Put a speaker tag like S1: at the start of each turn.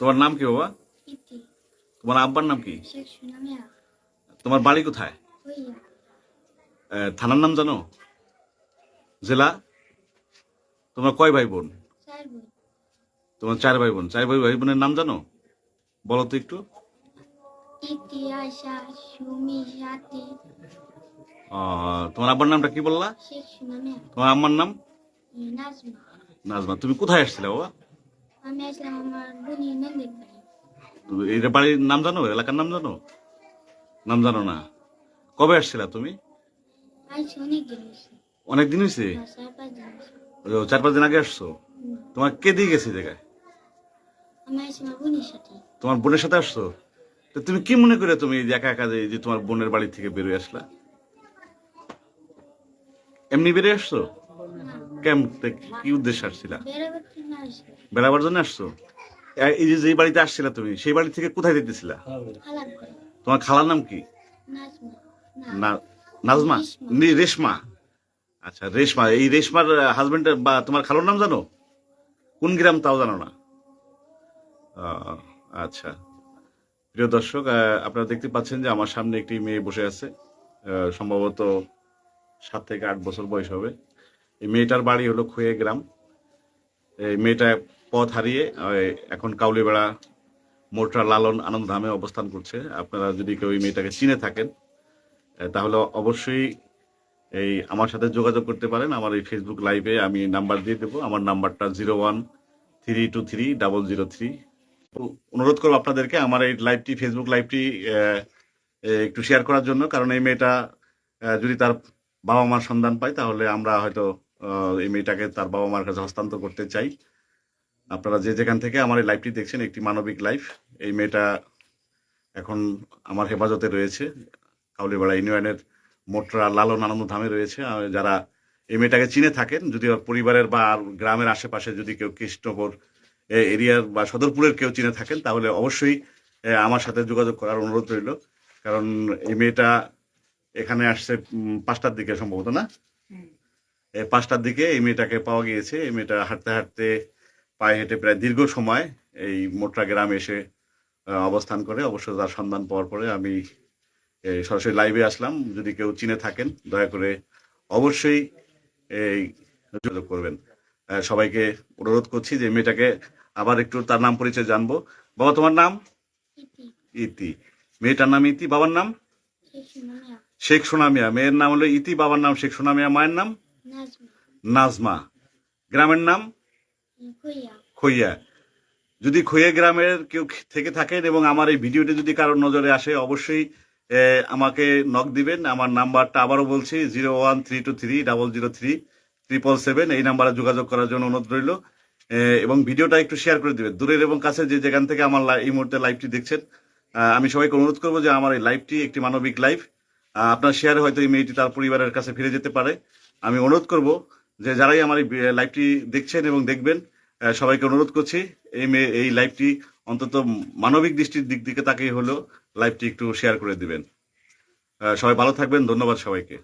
S1: তোমার নাম কি বাবা? তোমার আব্বার নাম কি? তোমার বাড়ি কোথায়? থানার নাম জানো? জেলা? তোমার কয় ভাই বোন। তোমার চার ভাই বোন চার ভাই ভাই বোনের নাম জানো? বলো তো একটু। তোমার আব্বার নামটা কি বললা? তোমার আম্মার নাম?
S2: নাজমা।
S1: নাজমা। তুমি কোথায় আসছিলে বাবা?
S2: আমি আসলাম আমার বোনি নন্দের বাড়ি।
S1: এই বাড়ির নাম জানো? এলাকার নাম জানো? নাম জানো না। কবে আসছিলা তুমি?
S2: অনেক দিন হয়েছে।
S1: অনেক দিন হয়েছে?
S2: চার পাঁচ দিন হয়েছে।
S1: ও, চার পাঁচ দিন আগে আসছো? তোমার কে দিয়ে গেছে এই জায়গায়?
S2: আমি আসছি আমার বোনের সাথে।
S1: তোমার বোনের সাথে আসছো? তো তুমি কি মনে করে তুমি এই যে একা একা যে যে তোমার বোনের বাড়ি থেকে বেরোয় আসলা? এমনি বেরিয়ে আসছো? কেম কি উদ্দেশ্যে আসছিলা?
S2: বেড়াবার জন্য আসবে
S1: বেড়াবার জন্য আসছো? এই যে যেই বাড়িতে আসছিলা তুমি সেই বাড়ি থেকে কোথায় যেতেছিলা? তোমার খালার নাম কি?
S2: নাজমা।
S1: না। নাজমা?
S2: রেশমা।
S1: রেশমা? আচ্ছা রেশমা। এই রেশমার হাজবেন্ডের বা তোমার খালোর নাম জানো? কোন গ্রাম তাও জানো না? আচ্ছা। প্রিয় দর্শক আপনারা দেখতে পাচ্ছেন যে আমার সামনে একটি মেয়ে বসে আছে। সম্ভবত সাত থেকে আট বছর বয়স হবে। এই মেয়েটার বাড়ি হলো খুয়ে গ্রাম। এই মেয়েটা পথ হারিয়ে এখন কাউলিবেড়া মোটরা লালন আনন্দ ধামে অবস্থান করছে। আপনারা যদি কেউ এই মেয়েটাকে চিনে থাকেন তাহলে অবশ্যই এই আমার সাথে যোগাযোগ করতে পারেন। আমার এই ফেসবুক লাইভে আমি নাম্বার দিয়ে দেবো। আমার নাম্বারটা zero one three two three double zero three অনুরোধ করব আপনাদেরকে আমার এই লাইভটি ফেসবুক লাইভটি একটু শেয়ার করার জন্য। কারণ এই মেয়েটা যদি তার বাবা মার সন্ধান পায়, তাহলে আমরা হয়তো এই মেয়েটাকে তার বাবা মার কাছে হস্তান্তর করতে চাই। আপনারা যে যেখান থেকে আমার এই লাইফটি দেখছেন একটি মানবিক লাইফ এই মেয়েটা এখন আমার হেফাজতে রয়েছে। কাউলিপাড়া ইউনিয়নের মোটরা লালন আনন্দ ধামে রয়েছে। যারা এই মেয়েটাকে চিনে থাকেন যদি ওর পরিবারের বা আর গ্রামের আশেপাশে যদি কেউ কৃষ্ণপুর এরিয়ার বা সদরপুরের কেউ চিনে থাকেন তাহলে অবশ্যই আমার সাথে যোগাযোগ করার অনুরোধ রইল। কারণ এই মেয়েটা এখানে আসছে পাঁচটার দিকে সম্ভবত না? পাঁচটার দিকে এই মেয়েটাকে পাওয়া গিয়েছে। এই মেয়েটা হাঁটতে হাঁটতে পায়ে হেঁটে প্রায় দীর্ঘ সময় এই মোটরা গ্রামে এসে অবস্থান করে। অবশ্য তার সন্ধান পাওয়ার পরে আমি সরাসরি লাইভে আসলাম। যদি কেউ চিনে থাকেন দয়া করে অবশ্যই এই যোগাযোগ করবেন। সবাইকে অনুরোধ করছি যে মেয়েটাকে আবার একটু তার নাম পরিচয় জানব। বাবা তোমার নাম?
S2: ইতি।
S1: মেয়েটার নাম ইতি বাবার নাম?
S2: শেখ সুনামিয়া
S1: মেয়ের নাম হলো ইতি বাবার নাম শেখ সোনামিয়া মায়ের নাম?
S2: নাজমা।
S1: গ্রামের নাম? খইয়া। যদি খইয়া গ্রামের কেউ থেকে থাকেন এবং আমার এই ভিডিওটি যদি কারোর নজরে আসে, অবশ্যই আমাকে নক দিবেন। আমার নাম্বারটা আবারও বলছি, zero one three two three, double zero three triple seven. এই নাম্বারে যোগাযোগ করার জন্য অনুরোধ রইল। এবং ভিডিওটা একটু শেয়ার করে দিবেন। দূরের এবং কাছে যে যেখান থেকে আমার এই মুহূর্তে লাইভটি দেখছেন আমি সবাইকে অনুরোধ করব যে আমার এই লাইভটি একটি মানবিক লাইভ আপনার শেয়ারে হয়তো এই মেয়েটি তার পরিবারের কাছে ফিরে যেতে পারে। আমি অনুরোধ করব যে যারাই আমার এই লাইভটি দেখছেন এবং দেখবেন সবাইকে অনুরোধ করছি, এই মেয়ে এই লাইভটি অন্তত মানবিক দৃষ্টির দিক দিকে তাকিয়ে হলেও লাইভটি একটু শেয়ার করে দিবেন। সবাই ভালো থাকবেন, ধন্যবাদ সবাইকে।